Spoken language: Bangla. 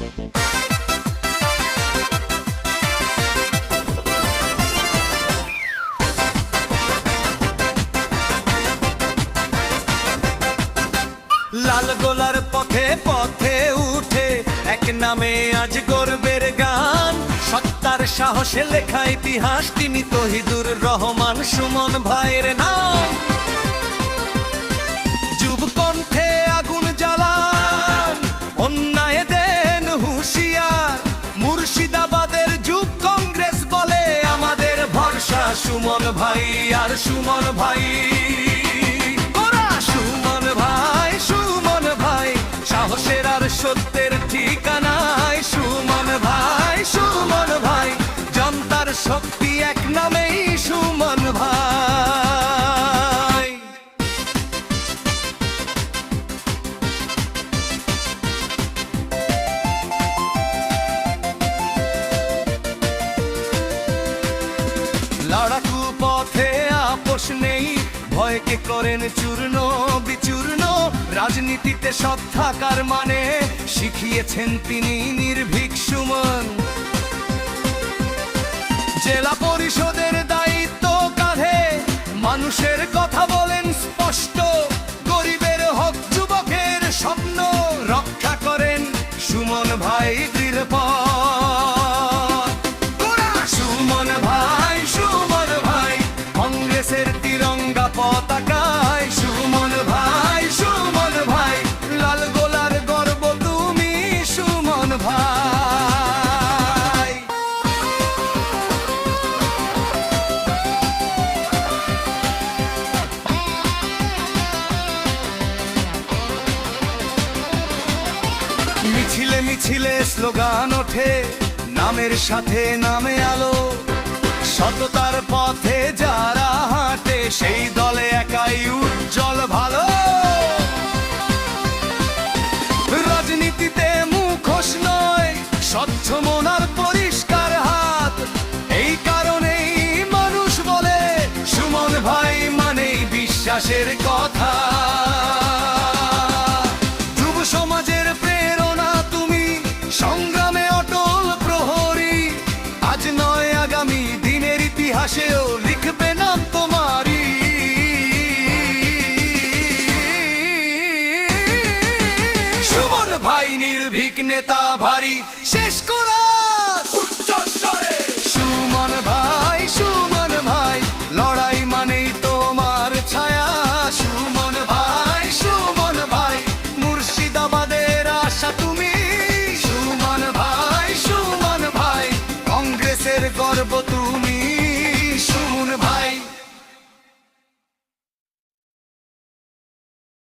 লাল গোলার পথে পথে উঠে, এক নামে আজ গর্বের গান। সত্তার সাহসে লেখা ইতিহাস, তিনি তহিদুর রহমান সুমন ভাইয়ের নাম। সুমন ভাই আর সুমন ভাই। ওরা সুমন ভাই সুমন ভাই, সাহসের আর সত্যের ঠিকানায়। সুমন ভাই সুমন ভাই, জনতার শক্তি এক নামেই সুমন ভাই। লড়াকু আপোষ নেই। ভয়কে করেন চূর্ণ, বিচূর্ণ। রাজনীতিতে সৎ থাকার মানে শিখিয়েছেন তিনি নির্ভীক সুমন। জেলা পরিষদের মিছিলে মিছিলে স্লোগান ওঠে, নামের সাথে নামে আলো। সততার পথে যারা হাঁটে, সেই দলে একাই উজ্জ্বল ভালো। রাজনীতিতে মুখোশ নয়, স্বচ্ছ মনার পরিষ্কার হাত। এই কারণেই মানুষ বলে, সুমন ভাই মানেই বিশ্বাসের কথা। ইতিহাসেও লিখবে নাম তোমারি সুমন ভাই নির্ভীক নেতা ভারী শেষ করা